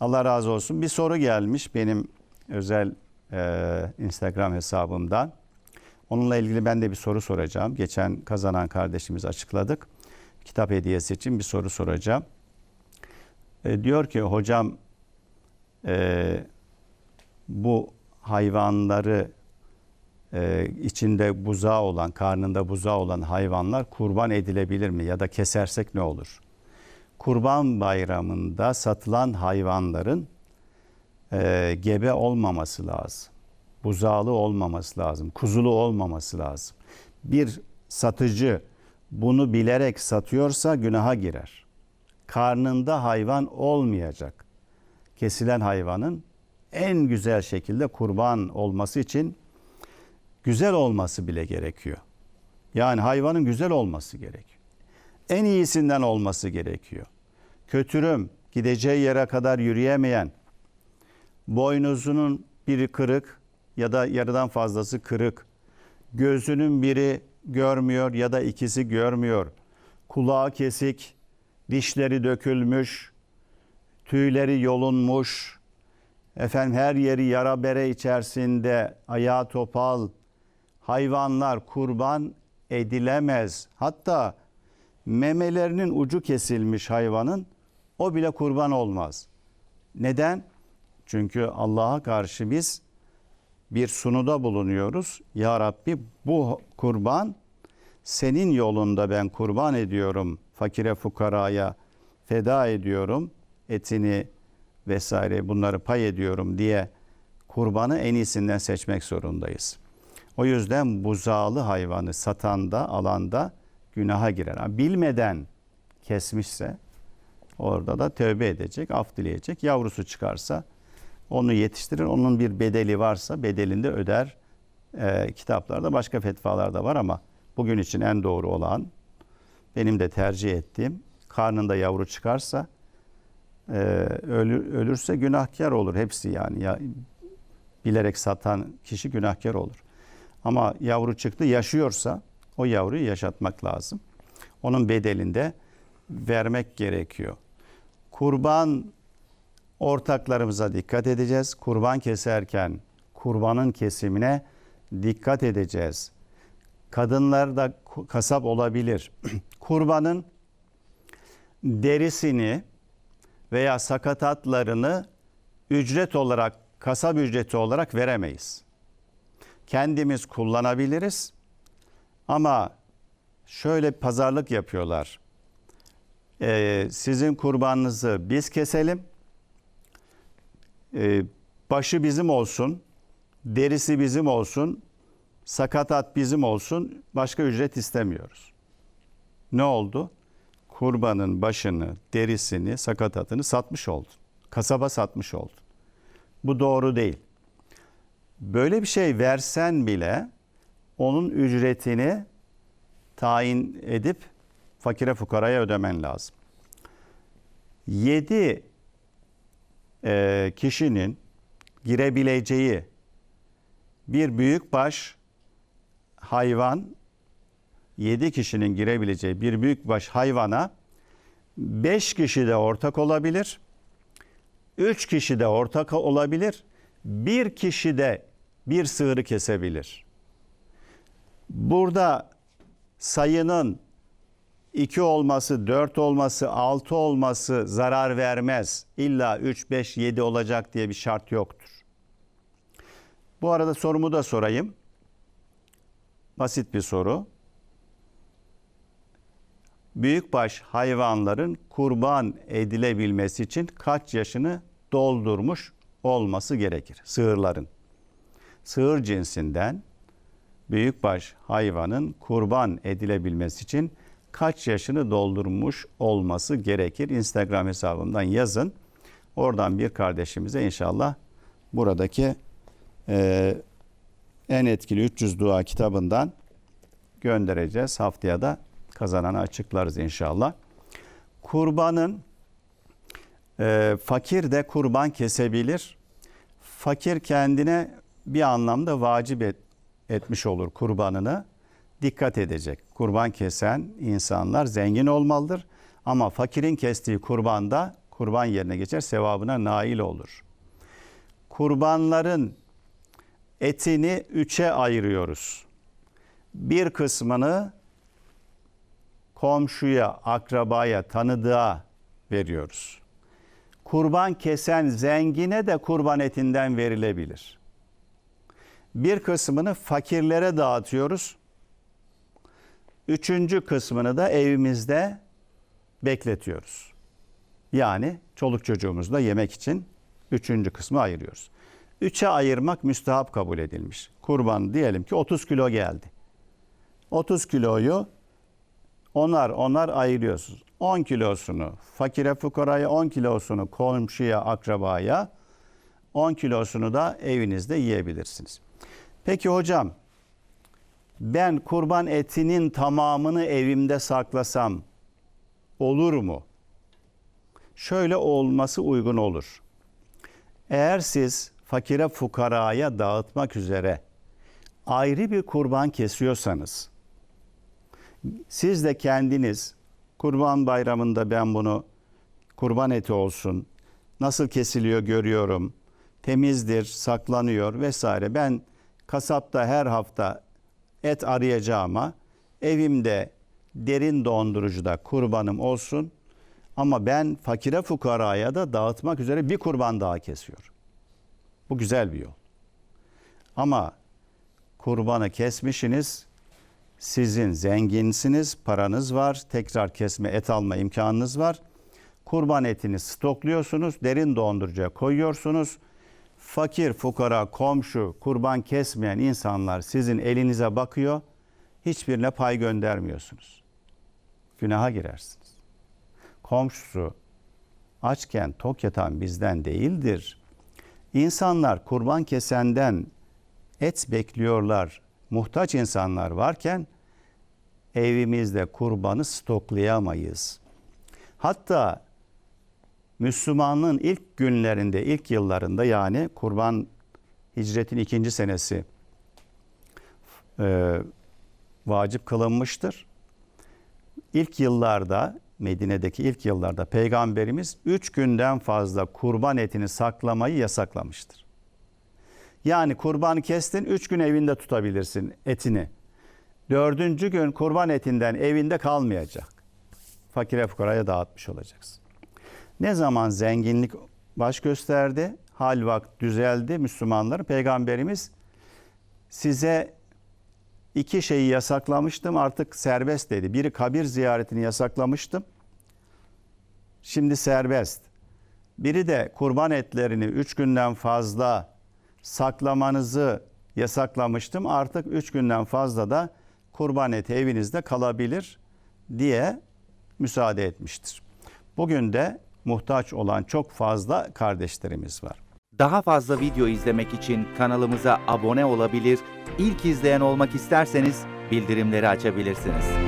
Allah razı olsun. Bir soru gelmiş benim özel e, Instagram hesabımdan. Onunla ilgili ben de bir soru soracağım. Geçen kazanan kardeşimiz açıkladık. Kitap hediyesi için bir soru soracağım. E, diyor ki hocam e, bu hayvanları e, içinde buzağı olan, karnında buzağı olan hayvanlar kurban edilebilir mi? Ya da kesersek ne olur? Kurban bayramında satılan hayvanların e, gebe olmaması lazım. Buzağlı olmaması lazım. Kuzulu olmaması lazım. Bir satıcı bunu bilerek satıyorsa günaha girer. Karnında hayvan olmayacak. Kesilen hayvanın en güzel şekilde kurban olması için güzel olması bile gerekiyor. Yani hayvanın güzel olması gerekiyor. En iyisinden olması gerekiyor. Kötürüm, gideceği yere kadar yürüyemeyen, boynuzunun biri kırık ya da yarıdan fazlası kırık, gözünün biri görmüyor ya da ikisi görmüyor, kulağı kesik, dişleri dökülmüş, tüyleri yolunmuş, efendim her yeri yara bere içerisinde, ayağı topal, hayvanlar kurban edilemez. Hatta memelerinin ucu kesilmiş hayvanın o bile kurban olmaz. Neden? Çünkü Allah'a karşı biz bir sunuda bulunuyoruz. Ya Rabbi bu kurban senin yolunda ben kurban ediyorum. Fakire fukaraya feda ediyorum. Etini vesaire bunları pay ediyorum diye kurbanı en iyisinden seçmek zorundayız. O yüzden buzağlı hayvanı satanda, alanda günaha girer. Ha, Bilmeden kesmişse orada da tövbe edecek, af dileyecek. Yavrusu çıkarsa onu yetiştirir. Onun bir bedeli varsa bedelinde öder. Ee, kitaplarda başka fetvalar da var ama bugün için en doğru olan benim de tercih ettiğim karnında yavru çıkarsa e, ölü- ölürse günahkar olur hepsi yani. Ya, bilerek satan kişi günahkar olur. Ama yavru çıktı yaşıyorsa o yavruyu yaşatmak lazım. Onun bedelinde vermek gerekiyor. Kurban ortaklarımıza dikkat edeceğiz. Kurban keserken kurbanın kesimine dikkat edeceğiz. Kadınlar da kasap olabilir. Kurbanın derisini veya sakatatlarını ücret olarak, kasap ücreti olarak veremeyiz. Kendimiz kullanabiliriz ama şöyle pazarlık yapıyorlar. Ee, sizin kurbanınızı biz keselim, Ee, başı bizim olsun, derisi bizim olsun, sakatat bizim olsun, başka ücret istemiyoruz. Ne oldu? Kurbanın başını, derisini, sakatatını satmış oldun. Kasaba satmış oldun. Bu doğru değil. Böyle bir şey versen bile onun ücretini tayin edip fakire fukaraya ödemen lazım. 7 kişinin girebileceği bir büyükbaş hayvan 7 kişinin girebileceği bir büyükbaş hayvana 5 kişi de ortak olabilir. 3 kişi de ortak olabilir. Bir kişi de bir sığırı kesebilir. Burada sayının 2 olması, 4 olması, 6 olması zarar vermez. İlla 3, 5, 7 olacak diye bir şart yoktur. Bu arada sorumu da sorayım. Basit bir soru. Büyükbaş hayvanların kurban edilebilmesi için kaç yaşını doldurmuş olması gerekir? Sığırların. Sığır cinsinden büyükbaş hayvanın kurban edilebilmesi için kaç yaşını doldurmuş olması gerekir? Instagram hesabımdan yazın. Oradan bir kardeşimize inşallah buradaki e, en etkili 300 dua kitabından göndereceğiz. Haftaya da kazananı açıklarız inşallah. Kurbanın e, fakir de kurban kesebilir. Fakir kendine bir anlamda vacip et, etmiş olur kurbanını. Dikkat edecek. Kurban kesen insanlar zengin olmalıdır. Ama fakirin kestiği kurbanda kurban yerine geçer, sevabına nail olur. Kurbanların etini üçe ayırıyoruz. Bir kısmını komşuya, akrabaya, tanıdığa veriyoruz. Kurban kesen zengine de kurban etinden verilebilir. Bir kısmını fakirlere dağıtıyoruz. Üçüncü kısmını da evimizde bekletiyoruz. Yani çoluk çocuğumuzla yemek için üçüncü kısmı ayırıyoruz. Üçe ayırmak müstehap kabul edilmiş. Kurban diyelim ki 30 kilo geldi. 30 kiloyu onar onar ayırıyorsunuz. 10 kilosunu fakire fukaraya, 10 kilosunu komşuya, akrabaya, 10 kilosunu da evinizde yiyebilirsiniz. Peki hocam ben kurban etinin tamamını evimde saklasam olur mu? Şöyle olması uygun olur. Eğer siz fakire fukaraya dağıtmak üzere ayrı bir kurban kesiyorsanız siz de kendiniz kurban bayramında ben bunu kurban eti olsun nasıl kesiliyor görüyorum temizdir saklanıyor vesaire ben kasapta her hafta et arayacağıma evimde derin dondurucuda kurbanım olsun ama ben fakire fukaraya da dağıtmak üzere bir kurban daha kesiyorum. Bu güzel bir yol. Ama kurbanı kesmişsiniz, sizin zenginsiniz, paranız var, tekrar kesme et alma imkanınız var. Kurban etini stokluyorsunuz, derin dondurucuya koyuyorsunuz. Fakir, fukara, komşu, kurban kesmeyen insanlar sizin elinize bakıyor. Hiçbirine pay göndermiyorsunuz. Günaha girersiniz. Komşusu açken tok yatan bizden değildir. İnsanlar kurban kesenden et bekliyorlar. Muhtaç insanlar varken evimizde kurbanı stoklayamayız. Hatta Müslümanlığın ilk günlerinde, ilk yıllarında yani kurban hicretin ikinci senesi e, vacip kılınmıştır. İlk yıllarda Medine'deki ilk yıllarda peygamberimiz üç günden fazla kurban etini saklamayı yasaklamıştır. Yani kurban kestin üç gün evinde tutabilirsin etini. Dördüncü gün kurban etinden evinde kalmayacak. Fakire fukaraya dağıtmış olacaksın. Ne zaman zenginlik baş gösterdi, hal vakt düzeldi Müslümanların peygamberimiz size iki şeyi yasaklamıştım artık serbest dedi. Biri kabir ziyaretini yasaklamıştım. Şimdi serbest. Biri de kurban etlerini üç günden fazla saklamanızı yasaklamıştım. Artık üç günden fazla da kurban eti evinizde kalabilir diye müsaade etmiştir. Bugün de muhtaç olan çok fazla kardeşlerimiz var. Daha fazla video izlemek için kanalımıza abone olabilir, ilk izleyen olmak isterseniz bildirimleri açabilirsiniz.